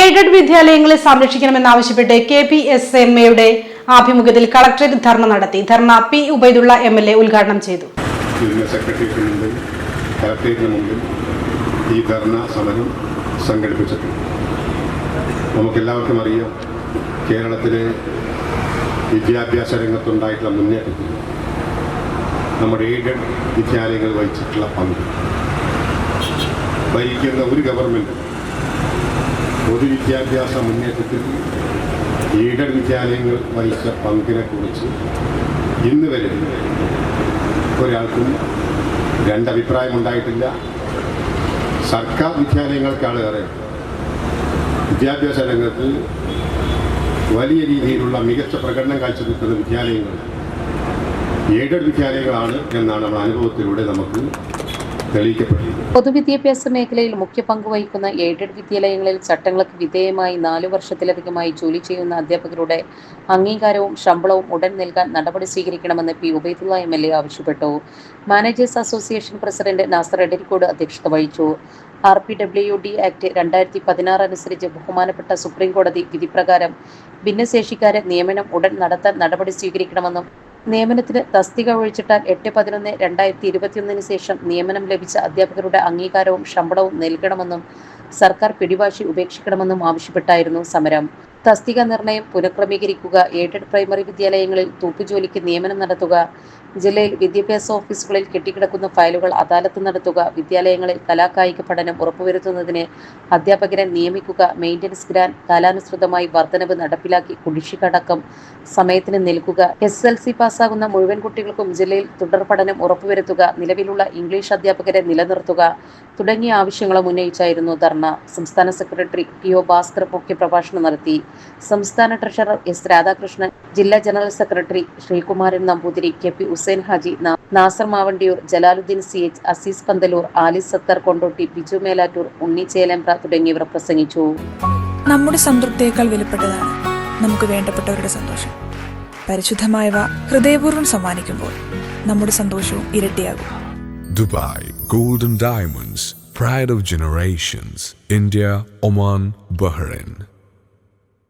Aided വിദ്യാലയങ്ങളെ സംരക്ഷിക്കണമെന്നാവശ്യപ്പെട്ട് K P S M എയുടെ ആഭിമുഖ്യത്തിൽ കളക്ടറേറ്റ് ധർണ നടത്തി. Dharna P Ubaidulla M L A ഉദ്ഘാടനം ചെയ്തു. ഈ ധർണ സമരം സംഘടിപ്പിച്ചിട്ടുണ്ട്. നമുക്കെല്ലാവർക്കും അറിയാം കേരളത്തിലെ വിദ്യാഭ്യാസ രംഗത്തുണ്ടായിട്ടുള്ള മുന്നേറ്റത്തിൽ നമ്മുടെ എയ്ഡഡ് വിദ്യാലയങ്ങൾ വഹിച്ചിട്ടുള്ള പങ്ക്. ഭരിക്കുന്ന ഒരു ഗവൺമെന്റ് പൊതുവിദ്യാഭ്യാസ മുന്നേറ്റത്തിൽ ഈഡൻ വിദ്യാലയങ്ങൾ വഹിച്ച പങ്കിനെക്കുറിച്ച് ഇന്ന് വരെ ഒരാൾക്കും രണ്ടഭിപ്രായമുണ്ടായിട്ടില്ല. സർക്കാർ വിദ്യാലയങ്ങൾക്കാണ് ഏറെ വിദ്യാഭ്യാസ രംഗത്ത് വലിയ രീതിയിലുള്ള മികച്ച പ്രകടനം കാഴ്ചവെക്കുന്ന വിദ്യാലയങ്ങൾ. എയ്ഡഡ് വിദ്യാലയങ്ങളാണ് എന്നാണ് നമ്മുടെ അനുഭവത്തിലൂടെ നമുക്ക് പൊതുവിദ്യാഭ്യാസ മേഖലയിൽ മുഖ്യ പങ്ക് വഹിക്കുന്ന എയ്ഡഡ് വിദ്യാലയങ്ങളിൽ ചട്ടങ്ങൾക്ക് വിധേയമായി നാലു വർഷത്തിലധികമായി ജോലി ചെയ്യുന്ന അധ്യാപകരുടെ അംഗീകാരവും ശമ്പളവും ഉടൻ നൽകാൻ നടപടി സ്വീകരിക്കണമെന്ന് P Ubaidulla M L A ആവശ്യപ്പെട്ടു. Managers association president Nasar Adilkode അധ്യക്ഷത വഹിച്ചു. R P W D act രണ്ടായിരത്തി പതിനാറ് അനുസരിച്ച് ബഹുമാനപ്പെട്ട സുപ്രീം കോടതി വിധിപ്രകാരം ഭിന്നശേഷിക്കാരെ നിയമനം ഉടൻ നടത്താൻ നടപടി സ്വീകരിക്കണമെന്നും നിയമനത്തിന് തസ്തിക ഒഴിച്ചിട്ടാൽ എട്ട് പതിനൊന്ന് രണ്ടായിരത്തി ഇരുപത്തിയൊന്നിന് ശേഷം നിയമനം ലഭിച്ച അധ്യാപകരുടെ അംഗീകാരവും ശമ്പളവും നൽകണമെന്നും സർക്കാർ പിടിവാശി ഉപേക്ഷിക്കണമെന്നും ആവശ്യപ്പെട്ടായിരുന്നു സമരം. തസ്തിക നിർണയം പുനഃക്രമീകരിക്കുക എയ്ഡഡ് പ്രൈമറി വിദ്യാലയങ്ങളിൽ തൂപ്പുജോലിക്ക് നിയമനം നടത്തുക ജില്ലയിൽ വിദ്യാഭ്യാസ ഓഫീസുകളിൽ കെട്ടിക്കിടക്കുന്ന ഫയലുകൾ അദാലത്ത് നടത്തുക വിദ്യാലയങ്ങളിൽ കലാകായിക പഠനം ഉറപ്പുവരുത്തുന്നതിന് അധ്യാപകരെ നിയമിക്കുക മെയിന്റനൻസ് ഗ്രാൻഡ് കാലാനുസൃതമായി വർധനവ് നടപ്പിലാക്കി കുടിശ്ശികടക്കം സമയത്തിന് നിൽക്കുക എസ് എൽ സി പാസ്സാകുന്ന മുഴുവൻ കുട്ടികൾക്കും ജില്ലയിൽ തുടർ പഠനം ഉറപ്പുവരുത്തുക നിലവിലുള്ള ഇംഗ്ലീഷ് അധ്യാപകരെ നിലനിർത്തുക തുടങ്ങിയ ആവശ്യങ്ങളും ഉന്നയിച്ചായിരുന്നു ധർണ. സംസ്ഥാന സെക്രട്ടറി ടി ഒ ഭാസ്കർ മുഖ്യപ്രഭാഷണം നടത്തി. സംസ്ഥാന ട്രഷറർ എസ് രാധാകൃഷ്ണൻ ജില്ലാ general secretary Sreekumaran Namboothiri K P Hussain Haji Nasar Mavandiyoor Jalaluddin C H Azeez Panthalur Alice Sathar Kondotty Biju Melattur Unni Chelembra തുടങ്ങിയവർ പ്രസംഗിച്ചു. നമ്മുടെ സംതൃപ്തിയേക്കാൾ വിലപ്പെട്ടതാണ് നമുക്ക് വേണ്ടപ്പെട്ടവരുടെ സന്തോഷം. പരിശുദ്ധമായവ ഹൃദയപൂർവം സമ്മാനിക്കുമ്പോൾ നമ്മുടെ സന്തോഷവും ഇരട്ടിയാകും. Dubai golden diamonds Pride of Generations, India, Oman, Bahrain.